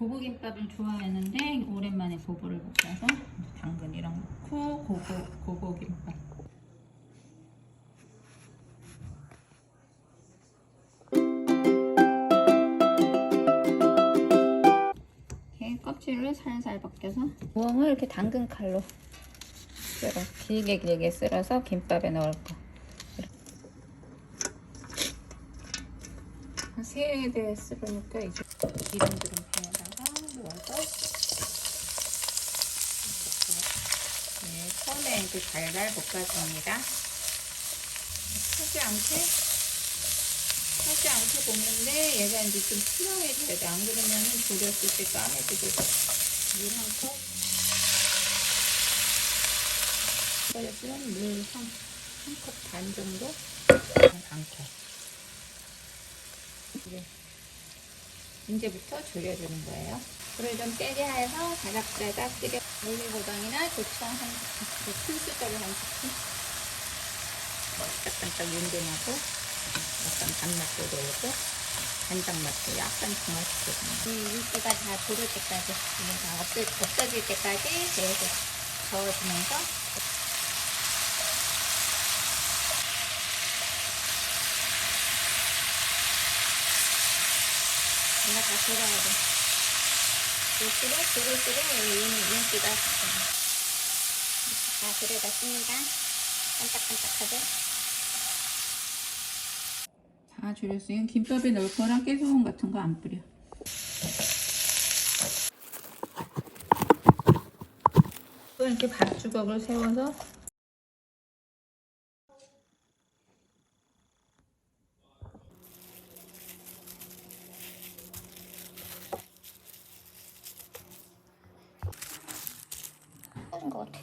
고보김밥을 좋아했는데 오랜만에 고보를 볶아서 당근이랑 넣고 고보 고보김밥. 이렇게 껍질을 살살 벗겨서 우엉을 이렇게 당근 칼로 쓸어 길게 길게 쓸어서 김밥에 넣을 거. 세대 쓸으니까 이제 기름 기름팬 넣어서 네, 처음에 이제 달달 볶아줍니다. 타지 않게 타지 않게 볶는데 얘가 이제 좀 투명해져야 돼. 안 그러면 졸였을 때 까매지고 물 한 컵. 끓였으면 물한컵 반 정도 반컵. 이제 이제부터 졸여주는 거예요. 불을 좀 세게 해서 자작자작 찌개 올리고당이나 조청 한 큰 숟가락 한 스푼 깜짝깜짝 윤근하고 약간 단맛도 돌고 간장 맛도 약간 중화시켜주는 이 윤기가 다 돌을 때까지 다 없어, 없어질 때까지 계속 저어주면서 내가 다 돌아야 돼. 볼수록 들을수록 윤기가 다 들여졌습니다. 깜짝깜짝하죠? 다 줄였어요. 김밥에 넣을 거랑 깨소금 같은 거 안 뿌려. 또 이렇게 밥주걱을 세워서 하는 것 같아.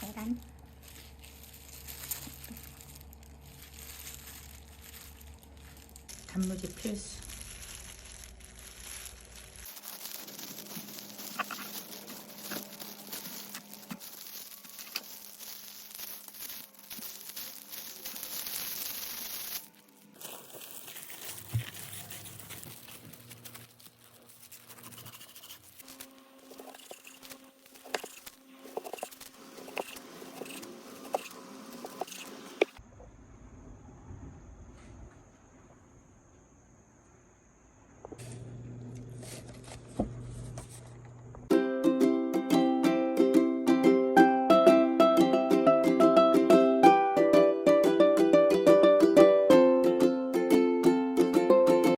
계란. 단무지 필수.